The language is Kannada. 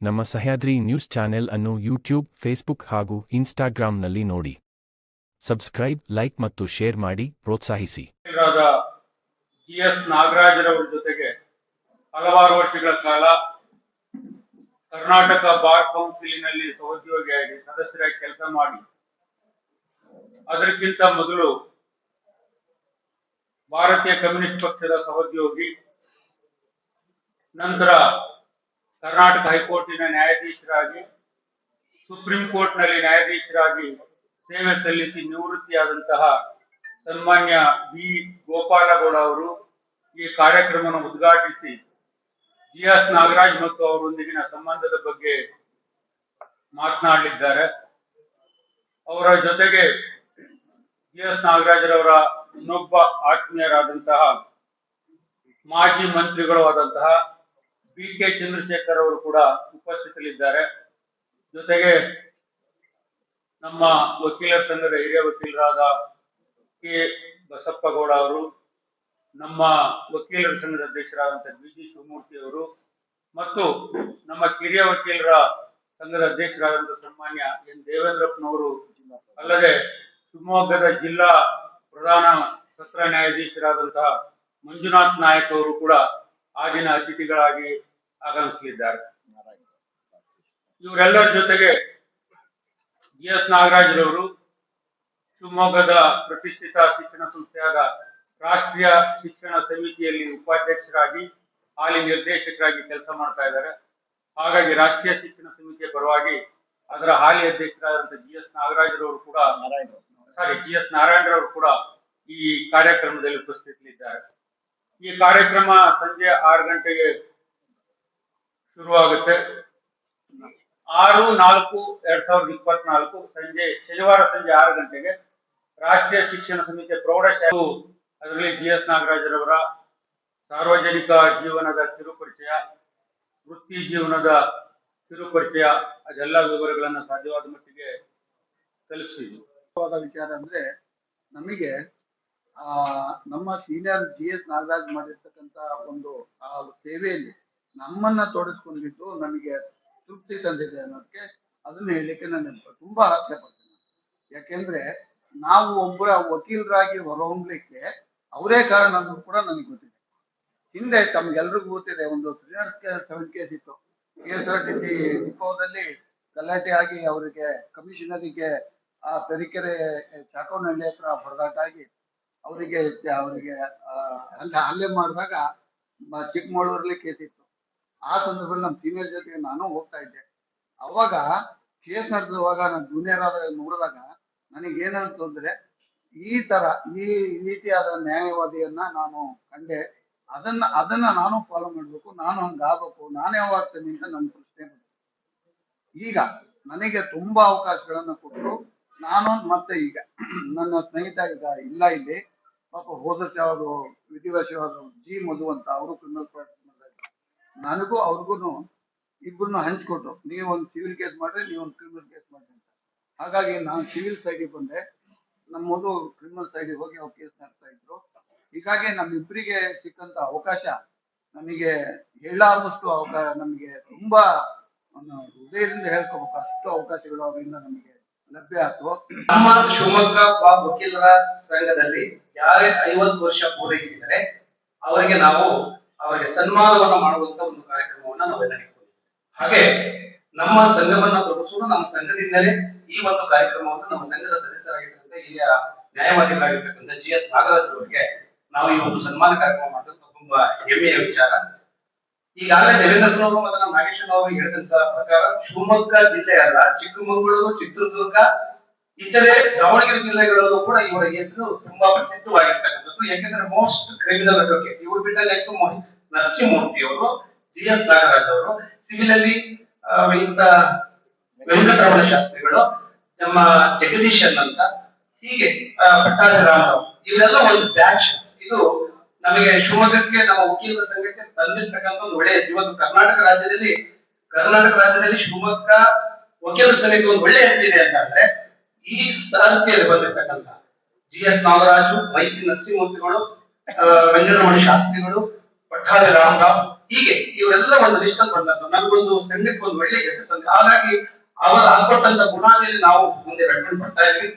ನಮ್ಮ ಸಹ್ಯಾದ್ರಿ ನ್ಯೂಸ್ ಚಾನೆಲ್ ಅನ್ನು ಯೂಟ್ಯೂಬ್, ಫೇಸ್ಬುಕ್ ಹಾಗೂ ಇನ್ಸ್ಟಾಗ್ರಾಂನಲ್ಲಿ ನೋಡಿ. ಸಬ್ಸ್ಕ್ರೈಬ್, ಲೈಕ್ ಮತ್ತು ಶೇರ್ ಮಾಡಿ, ಪ್ರೋತ್ಸಾಹಿಸಿ. ಜಿ ಎಸ್ ನಾಗರಾಜರವರ ಜೊತೆಗೆ ಹಲವಾರು ವರ್ಷಗಳ ಕಾಲ ಕರ್ನಾಟಕ ಬಾರ್ ಕೌನ್ಸಿಲಿನಲ್ಲಿ ಸಹೋದ್ಯೋಗಿಯಾಗಿ ಸದಸ್ಯರಾಗಿ ಕೆಲಸ ಮಾಡಿ. ಅದಕ್ಕಿಂತ ಮೊದಲು ಭಾರತೀಯ ಕಮ್ಯುನಿಸ್ಟ್ ಪಕ್ಷದ ಸಹೋದ್ಯೋಗಿ, ನಂತರ ಕರ್ನಾಟಕ ಹೈಕೋರ್ಟಿನ ನ್ಯಾಯಾಧೀಶರಾಗಿ, ಸುಪ್ರೀಂ ಕೋರ್ಟ್ನಲ್ಲಿ ನ್ಯಾಯಾಧೀಶರಾಗಿ ಸೇವೆ ಸಲ್ಲಿಸಿ ನಿವೃತ್ತಿಯಾದಂತಹ ಸನ್ಮಾನ್ಯ ಬಿ. ಗೋಪಾಲಗೌಡ ಅವರು ಈ ಕಾರ್ಯಕ್ರಮವನ್ನು ಉದ್ಘಾಟಿಸಿ ಜಿ. ಎಸ್. ನಾಗರಾಜ್ ಮತ್ತು ಅವರೊಂದಿಗಿನ ಸಂಬಂಧದ ಬಗ್ಗೆ ಮಾತನಾಡಲಿದ್ದಾರೆ. ಅವರ ಜೊತೆಗೆ ಜಿ. ಎಸ್. ನಾಗರಾಜರವರ ಇನ್ನೊಬ್ಬ ಆತ್ಮೀಯರಾದಂತಹ ಮಾಜಿ ಮಂತ್ರಿಗಳು ಆದಂತಹ ಬಿ ಕೆ ಚಂದ್ರಶೇಖರ್ ಅವರು ಕೂಡ ಉಪಸ್ಥಿತರಿದ್ದಾರೆ. ಜೊತೆಗೆ ನಮ್ಮ ವಕೀಲರ ಸಂಘದ ಹಿರಿಯ ವಕೀಲರಾದ ಕೆ ಬಸಪ್ಪಗೌಡ ಅವರು, ನಮ್ಮ ವಕೀಲರ ಸಂಘದ ಅಧ್ಯಕ್ಷರಾದಂತಹ ಬಿ ಜಿ ಶಿವಮೂರ್ತಿ ಅವರು ಮತ್ತು ನಮ್ಮ ಕಿರಿಯ ವಕೀಲರ ಸಂಘದ ಅಧ್ಯಕ್ಷರಾದಂತಹ ಸನ್ಮಾನ್ಯ ಎನ್ ದೇವೇಂದ್ರಪ್ಪನವರು ಅಲ್ಲದೆ ಶಿವಮೊಗ್ಗದ ಜಿಲ್ಲಾ ಪ್ರಧಾನ ಸತ್ರ ನ್ಯಾಯಾಧೀಶರಾದಂತಹ ಮಂಜುನಾಥ್ ನಾಯಕ್ ಅವರು ಕೂಡ ಆ ದಿನ ಅತಿಥಿಗಳಾಗಿ ಆಗಮಿಸಲಿದ್ದಾರೆ. ಇವರೆಲ್ಲರ ಜೊತೆಗೆ ಜಿ ಎಸ್ ನಾಗರಾಜರವರು ಶಿವಮೊಗ್ಗದ ಪ್ರತಿಷ್ಠಿತ ಶಿಕ್ಷಣ ಸಂಸ್ಥೆಯಾದ ರಾಷ್ಟ್ರೀಯ ಶಿಕ್ಷಣ ಸಮಿತಿಯಲ್ಲಿ ಉಪಾಧ್ಯಕ್ಷರಾಗಿ, ಹಾಲಿ ನಿರ್ದೇಶಕರಾಗಿ ಕೆಲಸ ಮಾಡ್ತಾ ಇದ್ದಾರೆ. ಹಾಗಾಗಿ ರಾಷ್ಟ್ರೀಯ ಶಿಕ್ಷಣ ಸಮಿತಿಯ ಪರವಾಗಿ ಅದರ ಹಾಲಿ ಅಧ್ಯಕ್ಷರಾದಂತಹ ಜಿ ಎಸ್ ನಾಗರಾಜರವರು ಕೂಡ ಸಾರಿ ಜಿ ಎಸ್ ನಾರಾಯಣರವರು ಕೂಡ ಈ ಕಾರ್ಯಕ್ರಮದಲ್ಲಿ ಉಪಸ್ಥಿತರಿದ್ದಾರೆ. ಈ ಕಾರ್ಯಕ್ರಮ ಸಂಜೆ ಆರು ಗಂಟೆಗೆ ಶುರುವಾಗುತ್ತೆ. ಆರು, ನಾಲ್ಕು, ಎರಡ್ ಸಾವಿರದ ಇಪ್ಪತ್ನಾಲ್ಕು ಸಂಜೆ, ಶನಿವಾರ ಸಂಜೆ ಆರು ಗಂಟೆಗೆ ರಾಷ್ಟ್ರೀಯ ಶಿಕ್ಷಣ ಸಮಿತಿ ಪ್ರೌಢಶಾಲೆ ಅದರಲ್ಲಿ ಜಿ ಎಸ್ ನಾಗರಾಜರವರ ಸಾರ್ವಜನಿಕ ಜೀವನದ ಕಿರುಪರಿಚಯ, ವೃತ್ತಿ ಜೀವನದ ಕಿರುಪರಿಚಯ, ಅದೆಲ್ಲ ವಿವರಗಳನ್ನು ಸಾಧ್ಯವಾದ ಮಟ್ಟಿಗೆ ತಲುಪಿಸಿದ್ವಿ. ವಿಚಾರ ಅಂದ್ರೆ ನಮಗೆ, ಆ, ನಮ್ಮ ಸೀನಿಯರ್ ಜಿ ಎಸ್ ನಾಗರಾಜ್ ಮಾಡಿರ್ತಕ್ಕಂತ ಒಂದು, ಆ, ಸೇವೆಯಲ್ಲಿ ನಮ್ಮನ್ನ ತೋರಿಸ್ಕೊಂಡಿದ್ದು ನಮಗೆ ತೃಪ್ತಿ ತಂದಿದೆ ಅನ್ನೋದಕ್ಕೆ ಅದನ್ನ ಹೇಳಲಿಕ್ಕೆ ನಾನು ತುಂಬಾ ಆಸೆ ಪಡ್ತೀನಿ ಯಾಕೆಂದ್ರೆ ನಾವು ಒಬ್ಬರ ವಕೀಲರಾಗಿ ಹೊರಹೊಮ್ಮಲಿಕ್ಕೆ ಅವರೇ ಕಾರಣ ಅನ್ನೋದು ಕೂಡ ನನಗೆ ಗೊತ್ತಿದೆ. ಹಿಂದೆ ತಮ್ಗೆಲ್ರಿಗೂ ಗೊತ್ತಿದೆ, ಒಂದು ಸೆವೆನ್ ಕೇಸ್ ಇತ್ತು. K S R T C ಗಲಾಟೆ ಆಗಿ ಅವರಿಗೆ ಕಮಿಷನರಿಗೆ ಆ ತರೀಕೆರೆ ಚಾಕೋನಹಳ್ಳಿ ಹತ್ರ ಹೊಡೆದಾಟ ಆಗಿ ಅವರಿಗೆ ಅವರಿಗೆ ಹಲ್ಲೆ ಹಲ್ಲೆ ಮಾಡಿದಾಗ ಚಿಕ್ಕಮಗಳೂರಲ್ಲಿ ಕೇಸ್ ಇತ್ತು. ಆ ಸಂದರ್ಭದಲ್ಲಿ ನಮ್ಮ ಸೀನಿಯರ್ ಜೊತೆಗೆ ನಾನು ಹೋಗ್ತಾ ಇದ್ದೆ. ಅವಾಗ ಕೇಸ್ ನಡೆಸುವಾಗ ನಾನು ಜೂನಿಯರ್ ಆದ ನೋಡಿದಾಗ ನನಗೆ ಏನಂತ ಅಂದ್ರೆ ಈ ತರ ಈ ರೀತಿಯಾದ ನ್ಯಾಯವಾದಿಯನ್ನ ನಾನು ಕಂಡೆ. ಅದನ್ನ ಅದನ್ನ ನಾನು ಫಾಲೋ ಮಾಡ್ಬೇಕು, ನಾನು ಹಂಗಾಗಬೇಕು ನಾನೇ ಆಗ್ತೇನೆ ಅಂತ ನನ್ನ ಪ್ರಶ್ನೆ ಈಗ ನನಗೆ ತುಂಬಾ ಅವಕಾಶಗಳನ್ನ ಕೊಟ್ಟರು ನಾನು ಮತ್ತೆ ಈಗ ನನ್ನ ಸ್ನೇಹಿತ ಈಗ ಇಲ್ಲ ಇಲ್ಲಿ. ಪಾಪ ಹೋದ ಅವರು ವಿಧಿವಶವಾದ ಜಿ ಮಧು ಅಂತ ಅವರು ಕ್ರಿಮಿನಲ್ ನನಗೂ ಅವ್ರಿಗೂ ಇಬ್ಬರನ್ನು ಹಂಚ್ಕೊಟ್ರು. ನೀವು ಒಂದು ಸಿವಿಲ್ ಕೇಸ್ ಮಾಡ್ರಿ, ನೀವು ಒಂದು ಕ್ರಿಮಿನಲ್ ಕೇಸ್ ಮಾಡ್ರಿ ಅಂತ. ಹಾಗಾಗಿ ನಾನು ಸಿವಿಲ್ ಸೈಡಿಗೆ ಬಂದೆ. ನಮ್ಮ ಮಧು ಕ್ರಿಮಿನಲ್ ಸೈಡಿಗೆ ಹೋಗಿ ಅವ್ರು ಕೇಸ್ ನಡೆಸ್ತಾ ಇದ್ರು. ಹೀಗಾಗಿ ನಮ್ಮಿಬ್ಬರಿಗೆ ಸಿಕ್ಕಂತ ಅವಕಾಶ ನಮಗೆ ಹೇಳಲಾರದಷ್ಟು ಅವಕಾಶ ನಮಗೆ ತುಂಬಾ ಹೃದಯದಿಂದ ಹೇಳ್ಕೋಬೇಕು ಅಷ್ಟು ಅವಕಾಶಗಳು ಅವರಿಂದ ನಮಗೆ ಲಭ್ಯ ಆಯ್ತು. ನಮ್ಮ ಶಿವಮೊಗ್ಗ ವಕೀಲರ ಸಂಘದಲ್ಲಿ ಯಾರೇ ಐವತ್ತು ವರ್ಷ ಪೂರೈಸಿದರೆ ಅವರಿಗೆ ನಾವು ಅವರಿಗೆ ಸನ್ಮಾನವನ್ನ ಮಾಡುವಂತ ಒಂದು ಕಾರ್ಯಕ್ರಮವನ್ನ ನಾವೆಲ್ಲ ಇಟ್ಕೊಂಡಿದ್ದೀವಿ ಹಾಗೆ ನಮ್ಮ ಸಂಘವನ್ನ ತೊಡಗಿಸೋಣ ನಮ್ಮ ಸಂಘದಿಂದಲೇ ಈ ಒಂದು ಕಾರ್ಯಕ್ರಮವನ್ನು ನಮ್ಮ ಸಂಘದ ಸದಸ್ಯರಾಗಿರ್ತಕ್ಕಂಥ ಹಿರಿಯ ನ್ಯಾಯವಾದಿಗಳಾಗಿರ್ತಕ್ಕಂಥ ಜಿ ಎಸ್ ನಾಗರಾಜ್ ಅವರಿಗೆ ನಾವು ಈ ಒಂದು ಸನ್ಮಾನ ಕಾರ್ಯಕ್ರಮ ಮಾಡೋದು ತುಂಬಾ ಹೆಮ್ಮೆಯ ವಿಚಾರ. ಈಗಾಗಲೇ ದೇವೇಂದ್ರಪ್ಪನವರು ಮತ್ತು ನಮ್ಮ ನಾಗೇಶ್ವರ ಅವರು ಹೇಳಿದಂತ ಪ್ರಕಾರ ಶಿವಮೊಗ್ಗ ಜಿಲ್ಲೆ ಅಲ್ಲ ಚಿಕ್ಕಮಗಳೂರು ಚಿತ್ರದುರ್ಗ ಇತರೆ ದಾವಣಗೆರೆ ಜಿಲ್ಲೆಗಳಲ್ಲೂ ಕೂಡ ಇವರ ಹೆಸರು ತುಂಬಾ ಪ್ರಸಿದ್ಧವಾಗಿರ್ತಕ್ಕಂಥದ್ದು ಯಾಕೆಂದ್ರೆ ಮೋಸ್ಟ್ ಕ್ರಿಮಿನಲ್ ಅಡ್ವೊಕೇಟ್ ಇವರು ಬಿಟ್ಟಲ್ಲಿ ನೆಕ್ಸ್ಟ್ ನರಸಿಂಹಮೂರ್ತಿ ಅವರು, ಜಿ ಎಸ್ ನಾಗರಾಜ್ ಅವರು ಸಿವಿಲ್ ಅಲ್ಲಿ ವೆಂಕಟರಮಣ ಶಾಸ್ತ್ರಿಗಳು, ನಮ್ಮ ಜಗದೀಶನ್ ಅಂತ, ಹೀಗೆ ಪಟ್ಟಾಭಿ ರಾಮರಾವ್ ಇವರೆಲ್ಲ ಒಂದು ಬ್ಯಾಚ್ ಇದು ನಮಗೆ ಶಿವಮೊಗ್ಗಕ್ಕೆ ನಮ್ಮ ವಕೀಲರ ಸಂಘಕ್ಕೆ ತಂದಿರ್ತಕ್ಕಂಥ ಒಂದು ಒಳ್ಳೆಯ. ಇವತ್ತು ಕರ್ನಾಟಕ ರಾಜ್ಯದಲ್ಲಿ ಕರ್ನಾಟಕ ರಾಜ್ಯದಲ್ಲಿ ಶಿವಮೊಗ್ಗ ವಕೀಲರ ಸಂಘಕ್ಕೆ ಒಂದು ಒಳ್ಳೆಯ ಹೆಸರಿದೆ ಅಂತ ಅಂದ್ರೆ ಈ ಸಾರಥಿಯಲ್ಲಿ ಬಂದಿರ್ತಕ್ಕಂಥ ಜಿ ಎಸ್ ನಾಗರಾಜು ಮೈಸೂರು ನರಸಿಂಹಮೂರ್ತಿಗಳು ಆ, ವೆಂಕಟರಮಣ ಶಾಸ್ತ್ರಿಗಳು ಪಠಾಣಿ ರಾಮರಾವ್ ಹೀಗೆ ಇವರೆಲ್ಲ ಒಂದು ಲಿಸ್ಟ್ ಅಲ್ಲಿ ಬಂದದ್ದು ನಮಗೊಂದು ಸಂಘಕ್ಕೆ ಒಂದು ಒಳ್ಳೆ ಹೆಸರು ತಂದೆ. ಹಾಗಾಗಿ ಅವರ ಹಾಕೊಟ್ಟಂತ ಗುಣಾದಲ್ಲಿ ನಾವು ಮುಂದೆ ಬೆಳ್ಕೊಂಡು ಬರ್ತಾ ಇದ್ವಿ